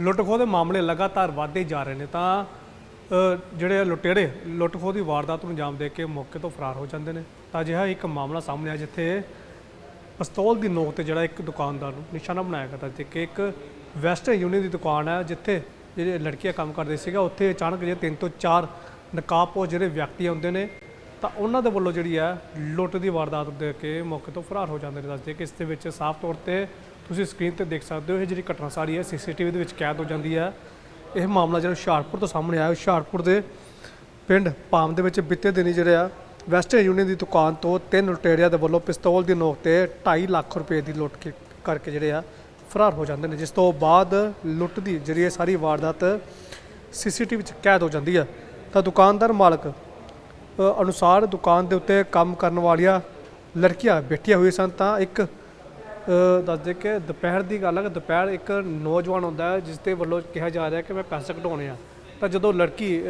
ਲੁੱਟ ਖੋਹ ਦੇ ਮਾਮਲੇ ਲਗਾਤਾਰ ਵਧਦੇ ਜਾ ਰਹੇ ਨੇ ਤਾਂ ਜਿਹੜੇ ਲੁਟੇਰੇ ਲੁੱਟ ਖੋਹ ਦੀ ਵਾਰਦਾਤ ਨੂੰ ਅੰਜਾਮ ਦੇ ਕੇ ਮੌਕੇ ਤੋਂ ਫਰਾਰ ਹੋ ਜਾਂਦੇ ਨੇ। ਤਾਂ ਅਜਿਹਾ ਇੱਕ ਮਾਮਲਾ ਸਾਹਮਣੇ ਆਇਆ ਜਿੱਥੇ ਪਿਸਤੌਲ ਦੀ ਨੋਕ ਤੇ ਜਿਹੜਾ ਇੱਕ ਦੁਕਾਨਦਾਰ ਨੂੰ ਨਿਸ਼ਾਨਾ ਬਣਾਇਆ ਗਿਆ ਤੇ ਕਿ ਇੱਕ ਵੈਸਟਰਨ ਯੂਨੀਅਨ ਦੀ ਦੁਕਾਨ ਹੈ ਜਿੱਥੇ ਜਿਹੜੇ ਲੜਕੀਆਂ ਕੰਮ ਕਰਦੇ ਸੀਗਾ, ਉੱਥੇ ਅਚਾਨਕ ਜਿਹੜੇ ਤਿੰਨ ਤੋਂ ਚਾਰ ਨਕਾਬਪੋਸ਼ ਜਿਹੜੇ ਵਿਅਕਤੀ ਆਉਂਦੇ ਨੇ ਤਾਂ ਉਹਨਾਂ ਦੇ ਵੱਲੋਂ ਜਿਹੜੀ ਹੈ ਲੁੱਟ ਦੀ ਵਾਰਦਾਤ ਦੇ ਕੇ ਮੌਕੇ ਤੋਂ ਫਰਾਰ ਹੋ ਜਾਂਦੇ ਨੇ, ਦੱਸਦੇ ਕਿ ਇਸ ਦੇ ਵਿੱਚ ਸਾਫ਼ ਤੌਰ ਤੇ ਤੁਸੀਂ ਸਕਰੀਨ ਤੇ ਦੇਖ ਸਕਦੇ ਹੋ, ਇਹ ਜਿਹੜੀ ਘਟਨਾ ਸਾਰੀ ਹੈ, ਸੀਸੀਟੀਵੀ ਦੇ ਵਿੱਚ ਕੈਦ ਹੋ ਜਾਂਦੀ ਹੈ। ਇਹ ਮਾਮਲਾ ਜਿਹੜਾ ਹੁਸ਼ਿਆਰਪੁਰ ਤੋਂ ਸਾਹਮਣੇ ਆਇਆ, ਹੁਸ਼ਿਆਰਪੁਰ ਦੇ ਪਿੰਡ ਪਾਮ ਦੇ ਵਿੱਚ ਬੀਤੇ ਦਿਨੀ ਜਿਹੜੇ ਆ, ਵੈਸਟਰਨ ਯੂਨੀਅਨ ਦੀ ਦੁਕਾਨ ਤੋਂ ਤਿੰਨ ਲੁਟੇਰਿਆਂ ਦੇ ਵੱਲੋਂ ਪਿਸਤੌਲ ਦੀ ਨੋਕ ਤੇ 2.5 ਲੱਖ ਰੁਪਏ ਦੀ ਲੁੱਟ ਕੇ ਕਰਕੇ ਜਿਹੜੇ ਆ ਫਰਾਰ ਹੋ ਜਾਂਦੇ ਨੇ, ਜਿਸ ਤੋਂ ਬਾਅਦ ਲੁੱਟ ਦੀ ਜਿਹੜੀ ਇਹ ਸਾਰੀ ਵਾਰਦਾਤ ਸੀਸੀਟੀਵੀ ਵਿੱਚ ਕੈਦ ਹੋ ਜਾਂਦੀ ਆ ਤਾਂ ਦੁਕਾਨਦਾਰ ਮਾਲਕ ਅਨੁਸਾਰ ਦੁਕਾਨ ਦੇ ਉੱਤੇ ਕੰਮ ਕਰਨ ਵਾਲੀਆਂ ਲੜਕੀਆਂ ਬੈਠੀਆਂ ਹੋਈਆਂ ਸਨ ਤਾਂ ਇੱਕ ਦੱਸਦੇ ਕਿ ਦੁਪਹਿਰ ਦੀ ਗੱਲ ਹੈ ਕਿ ਦੁਪਹਿਰ ਇੱਕ ਨੌਜਵਾਨ ਹੁੰਦਾ ਹੈ ਜਿਸ ਦੇ ਵੱਲੋਂ ਕਿਹਾ ਜਾ ਰਿਹਾ ਕਿ ਮੈਂ ਪੈਸੇ ਕਢਾਉਣੇ ਆ। ਤਾਂ ਜਦੋਂ ਲੜਕੀ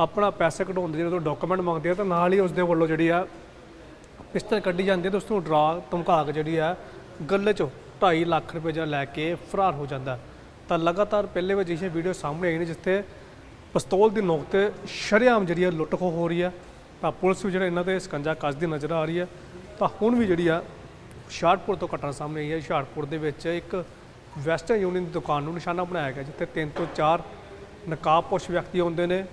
ਆਪਣਾ ਪੈਸੇ ਕਢਾਉਂਦੀ ਜਦੋਂ ਡਾਕੂਮੈਂਟ ਮੰਗਦੀ ਹੈ ਤਾਂ ਨਾਲ ਹੀ ਉਸ ਦੇ ਵੱਲੋਂ ਜਿਹੜੀ ਆ ਪਿਸਤਲ ਕੱਢੀ ਜਾਂਦੀ ਹੈ ਤੇ ਉਸ ਨੂੰ ਡਰਾ ਧਮਕਾ ਕੇ ਜਿਹੜੀ ਆ ਗੱਲੇ ਚੋਂ 2.5 ਲੱਖ ਰੁਪਏ ਜਿਹੜਾ ਲੈ ਕੇ ਫਰਾਰ ਹੋ ਜਾਂਦਾ। ਤਾਂ ਲਗਾਤਾਰ ਪਹਿਲੇ ਵੀ ਅਜਿਹੇ ਵੀਡੀਓ ਸਾਹਮਣੇ ਆਈ ਨੇ ਜਿੱਥੇ ਪਿਸਤੌਲ ਦੀ ਨੋਕ ਤੇ ਸ਼ਰੇਆਮ ਜਿਹੜੀ ਹੈ ਲੁੱਟ ਖੋਹ ਹੋ ਰਹੀ ਹੈ ਤਾਂ ਪੁਲਿਸ ਵੀ ਜਿਹੜਾ ਇਹਨਾਂ ਤੇ ਸਕੰਜਾ ਕੱਸਦੀ ਨਜ਼ਰ ਆ ਰਹੀ ਹੈ ਤਾਂ ਹੁਣ ਵੀ ਜਿਹੜੀ ਆ ਹੁਸ਼ਿਆਰਪੁਰ ਤੋਂ ਘਟਨਾ ਸਾਹਮਣੇ ਆਈ ਹੈ ਹੁਸ਼ਿਆਰਪੁਰ ਦੇ ਵਿੱਚ ਇੱਕ ਵੈਸਟਰਨ ਯੂਨੀਅਨ ਦੀ ਦੁਕਾਨ ਨੂੰ ਨਿਸ਼ਾਨਾ ਬਣਾਇਆ ਗਿਆ, ਜਿੱਥੇ ਤਿੰਨ ਤੋਂ ਚਾਰ ਨਕਾਬਪੋਸ਼ ਵਿਅਕਤੀ ਆਉਂਦੇ ਨੇ,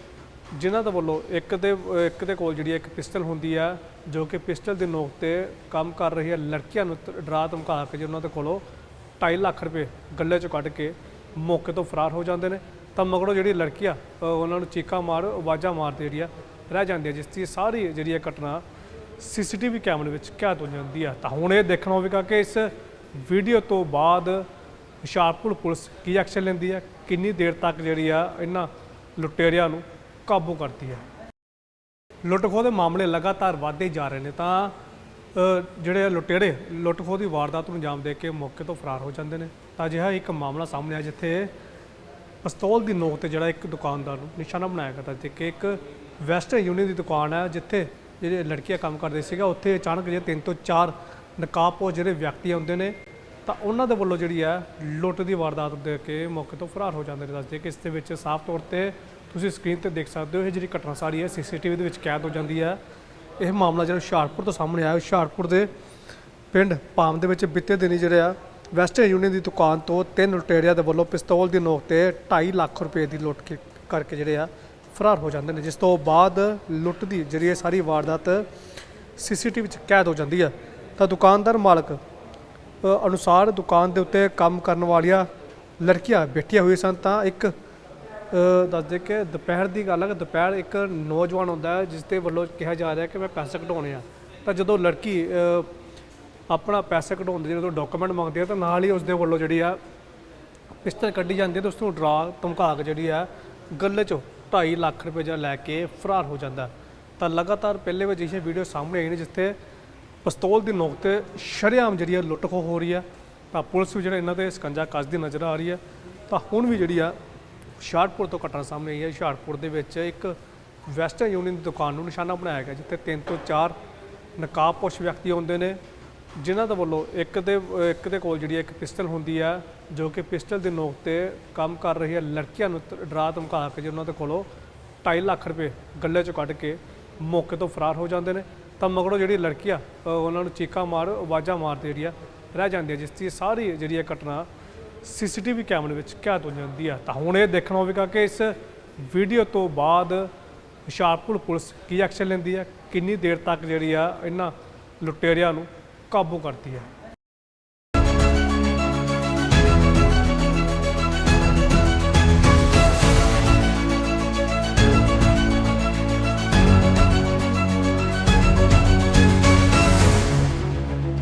ਜਿਨ੍ਹਾਂ ਦੇ ਵੱਲੋਂ ਇੱਕ ਦੇ ਇੱਕ ਦੇ ਕੋਲ ਜਿਹੜੀ ਇੱਕ ਪਿਸਟਲ ਹੁੰਦੀ ਆ, ਜੋ ਕਿ ਪਿਸਟਲ ਦੇ ਨੋਕ ਤੇ ਕੰਮ ਕਰ ਰਹੀ ਹੈ ਲੜਕੀਆਂ ਨੂੰ ਡਰਾ ਧਮਕਾ ਕੇ ਜੇ ਉਹਨਾਂ ਦੇ ਕੋਲੋਂ 2.5 ਲੱਖ ਰੁਪਏ ਗੱਲੇ ਚੋਂ ਕੱਢ ਕੇ ਮੌਕੇ ਤੋਂ ਫਰਾਰ ਹੋ ਜਾਂਦੇ ਨੇ। ਤਾਂ ਮਗਰੋਂ ਜਿਹੜੀ ਲੜਕੀ ਆ ਉਹਨਾਂ ਨੂੰ ਚੀਕਾਂ ਮਾਰ, ਆਵਾਜ਼ਾਂ ਮਾਰਦੇ ਜਿਹੜੀ ਆ, ਰਹਿ ਜਾਂਦੀ ਹੈ ਜਿਸ ਦੀ ਸਾਰੀ ਜਿਹੜੀ ਇਹ ਘਟਨਾ ਸੀਸੀਟੀਵੀ ਕੈਮਰੇ ਵਿੱਚ ਕੈਦ ਹੋ ਜਾਂਦੀ ਆ। ਤਾਂ ਹੁਣ ਇਹ ਦੇਖਣਾ ਹੋਵੇਗਾ ਕਿ ਇਸ ਵੀਡੀਓ ਤੋਂ ਬਾਅਦ ਹੁਸ਼ਿਆਰਪੁਰ ਪੁਲਿਸ ਕੀ ਐਕਸ਼ਨ ਲੈਂਦੀ ਹੈ ਕਿੰਨੀ ਦੇਰ ਤੱਕ ਜਿਹੜੀ ਆ ਇਹਨਾਂ ਲੁਟੇਰਿਆਂ ਨੂੰ ਕਾਬੂ ਕਰਦੀ ਹੈ ਲੁੱਟ ਖੋਹ ਦੇ ਮਾਮਲੇ ਲਗਾਤਾਰ ਵਧਦੇ ਜਾ ਰਹੇ ਨੇ, ਤਾਂ ਜਿਹੜੇ ਲੁਟੇਰੇ ਲੁੱਟ ਖੋਹ ਦੀ ਵਾਰਦਾਤ ਨੂੰ ਅੰਜਾਮ ਦੇ ਕੇ ਮੌਕੇ ਤੋਂ ਫਰਾਰ ਹੋ ਜਾਂਦੇ ਨੇ। ਤਾਂ ਅਜਿਹਾ ਇੱਕ ਮਾਮਲਾ ਸਾਹਮਣੇ ਆਇਆ, ਜਿੱਥੇ ਪਿਸਤੌਲ ਦੀ ਨੋਕ ਤੇ ਜਿਹੜਾ ਇੱਕ ਦੁਕਾਨਦਾਰ ਨੂੰ ਨਿਸ਼ਾਨਾ ਬਣਾਇਆ ਗਿਆ ਤੇ ਕਿ ਇੱਕ ਵੈਸਟਰਨ ਯੂਨੀਅਨ ਦੀ ਦੁਕਾਨ ਹੈ, ਜਿੱਥੇ ਜਿਹੜੇ ਲੜਕੀਆਂ ਕੰਮ ਕਰਦੇ ਸੀਗਾ, ਉੱਥੇ ਅਚਾਨਕ ਜਿਹੜੇ ਤਿੰਨ ਤੋਂ ਚਾਰ ਨਕਾਬਪੋਸ਼ ਜਿਹੜੇ ਵਿਅਕਤੀ ਆਉਂਦੇ ਨੇ, ਤਾਂ ਉਹਨਾਂ ਦੇ ਵੱਲੋਂ ਜਿਹੜੀ ਹੈ ਲੁੱਟ ਦੀ ਵਾਰਦਾਤ ਦੇ ਕੇ ਮੌਕੇ ਤੋਂ ਫਰਾਰ ਹੋ ਜਾਂਦੇ ਨੇ। ਦੱਸਦੇ ਕਿ ਇਸ ਦੇ ਵਿੱਚ ਸਾਫ਼ ਤੌਰ ਤੇ ਤੁਸੀਂ ਸਕਰੀਨ ਤੇ ਦੇਖ ਸਕਦੇ ਹੋ, ਇਹ ਜਿਹੜੀ ਘਟਨਾ ਸਾਰੀ ਹੈ, ਸੀਸੀਟੀਵੀ ਦੇ ਵਿੱਚ ਕੈਦ ਹੋ ਜਾਂਦੀ ਹੈ। ਇਹ ਮਾਮਲਾ ਜਿਹੜਾ ਹੁਸ਼ਿਆਰਪੁਰ ਤੋਂ ਸਾਹਮਣੇ ਆਇਆ, ਹੁਸ਼ਿਆਰਪੁਰ ਦੇ ਪਿੰਡ ਪਾਮ ਦੇ ਵਿੱਚ ਬੀਤੇ ਦਿਨੀ ਜਿਹੜੇ ਆ ਵੈਸਟਰਨ ਯੂਨੀਅਨ ਦੀ ਦੁਕਾਨ ਤੋਂ ਤਿੰਨ ਲੁਟੇਰਿਆਂ ਦੇ ਵੱਲੋਂ ਪਿਸਤੌਲ ਦੀ ਨੋਕ ਤੇ 2.5 ਲੱਖ ਰੁਪਏ ਦੀ ਲੁੱਟ ਕੇ ਕਰਕੇ ਜਿਹੜੇ ਆ ਫਰਾਰ ਹੋ ਜਾਂਦੇ ਨੇ, ਜਿਸ ਤੋਂ ਬਾਅਦ ਲੁੱਟ ਦੀ ਜਿਹੜੀ ਇਹ ਸਾਰੀ ਵਾਰਦਾਤ ਸੀਸੀਟੀਵੀ ਵਿੱਚ ਕੈਦ ਹੋ ਜਾਂਦੀ ਆ। ਤਾਂ ਦੁਕਾਨਦਾਰ ਮਾਲਕ ਅਨੁਸਾਰ ਦੁਕਾਨ ਦੇ ਉੱਤੇ ਕੰਮ ਕਰਨ ਵਾਲੀਆਂ ਲੜਕੀਆਂ ਬੈਠੀਆਂ ਹੋਈਆਂ ਸਨ। ਤਾਂ ਇੱਕ ਦੱਸਦੇ ਕਿ ਦੁਪਹਿਰ ਦੀ ਗੱਲ ਹੈ ਕਿ ਦੁਪਹਿਰ ਇੱਕ ਨੌਜਵਾਨ ਹੁੰਦਾ ਹੈ, ਜਿਸ ਦੇ ਵੱਲੋਂ ਕਿਹਾ ਜਾ ਰਿਹਾ ਕਿ ਮੈਂ ਪੈਸੇ ਕਢਾਉਣੇ ਆ। ਤਾਂ ਜਦੋਂ ਲੜਕੀ ਆਪਣਾ ਪੈਸੇ ਕਢਾਉਂਦੇ ਜਦੋਂ ਡਾਕੂਮੈਂਟ ਮੰਗਦੇ ਆ ਤਾਂ ਨਾਲ ਹੀ ਉਸ ਦੇ ਵੱਲੋਂ ਜਿਹੜੀ ਆ ਪਿਸਤਲ ਕੱਢੀ ਜਾਂਦੀ ਹੈ ਤੇ ਉਸ ਨੂੰ ਡਰਾ, ਧਮਕਾ ਕੇ ਜਿਹੜੀ ਆ ਗੱਲੇ ਚੋਂ 2.5 ਲੱਖ ਰੁਪਏ ਜਿਹੜਾ ਲੈ ਕੇ ਫਰਾਰ ਹੋ ਜਾਂਦਾ। ਤਾਂ ਲਗਾਤਾਰ ਪਹਿਲੇ ਵੀ ਅਜਿਹੇ ਵੀਡੀਓ ਸਾਹਮਣੇ ਆਈ ਨੇ ਜਿੱਥੇ ਪਿਸਤੌਲ ਦੀ ਨੋਕ ਤੇ ਸ਼ਰੇਆਮ ਜਿਹੜੀ ਆ ਲੁੱਟ ਖੋਹ ਹੋ ਰਹੀ ਆ। ਤਾਂ ਪੁਲਿਸ ਵੀ ਜਿਹੜਾ ਇਹਨਾਂ ਤੇ ਸਕੰਜਾ ਕੱਸਦੀ ਨਜ਼ਰ ਆ ਰਹੀ ਆ। ਤਾਂ ਹੁਣ ਵੀ ਜਿਹੜੀ ਆ ਹੁਸ਼ਿਆਰਪੁਰ ਤੋਂ ਘਟਨਾ ਸਾਹਮਣੇ ਆਈ ਹੈ ਹੁਸ਼ਿਆਰਪੁਰ ਦੇ ਵਿੱਚ ਇੱਕ ਵੈਸਟਰਨ ਯੂਨੀਅਨ ਦੀ ਦੁਕਾਨ ਨੂੰ ਨਿਸ਼ਾਨਾ ਬਣਾਇਆ ਗਿਆ, ਜਿੱਥੇ ਤਿੰਨ ਤੋਂ ਚਾਰ ਨਕਾਬਪੋਸ਼ ਵਿਅਕਤੀ ਆਉਂਦੇ ਨੇ। ਜਿਨ੍ਹਾਂ ਦੇ ਵੱਲੋਂ ਇੱਕ ਦੇ ਇੱਕ ਦੇ ਕੋਲ ਜਿਹੜੀ ਇੱਕ ਪਿਸਟਲ ਹੁੰਦੀ ਆ, ਜੋ ਕਿ ਪਿਸਟਲ ਦੇ ਨੋਕ ਤੇ ਕੰਮ ਕਰ ਰਹੀ ਹੈ ਲੜਕੀਆਂ ਨੂੰ ਡਰਾ ਧਮਕਾ ਕੇ ਜੇ ਉਹਨਾਂ ਦੇ ਕੋਲੋਂ 2.5 ਲੱਖ ਰੁਪਏ ਗੱਲੇ ਚੋਂ ਕੱਢ ਕੇ ਮੌਕੇ ਤੋਂ ਫਰਾਰ ਹੋ ਜਾਂਦੇ ਨੇ। ਤਾਂ ਮਗਰੋਂ ਜਿਹੜੀ ਲੜਕੀ ਆ ਉਹਨਾਂ ਨੂੰ ਚੀਕਾਂ ਮਾਰ, ਆਵਾਜ਼ਾਂ ਮਾਰਦੇ ਜਿਹੜੀ ਆ, ਰਹਿ ਜਾਂਦੀ ਹੈ ਜਿਸ ਦੀ ਸਾਰੀ ਜਿਹੜੀ ਇਹ ਘਟਨਾ ਸੀਸੀਟੀਵੀ ਕੈਮਰੇ ਵਿੱਚ ਕੈਦ ਹੋ ਜਾਂਦੀ ਆ। ਤਾਂ ਹੁਣ ਇਹ ਦੇਖਣਾ ਹੋਵੇਗਾ ਕਿ ਇਸ ਵੀਡੀਓ ਤੋਂ ਬਾਅਦ ਹੁਸ਼ਿਆਰਪੁਰ ਪੁਲਿਸ ਕੀ ਐਕਸ਼ਨ ਲੈਂਦੀ ਹੈ ਕਿੰਨੀ ਦੇਰ ਤੱਕ ਜਿਹੜੀ ਆ ਇਹਨਾਂ ਲੁਟੇਰਿਆਂ ਨੂੰ ਕਾਬੂ ਕਰਦੀ ਹੈ।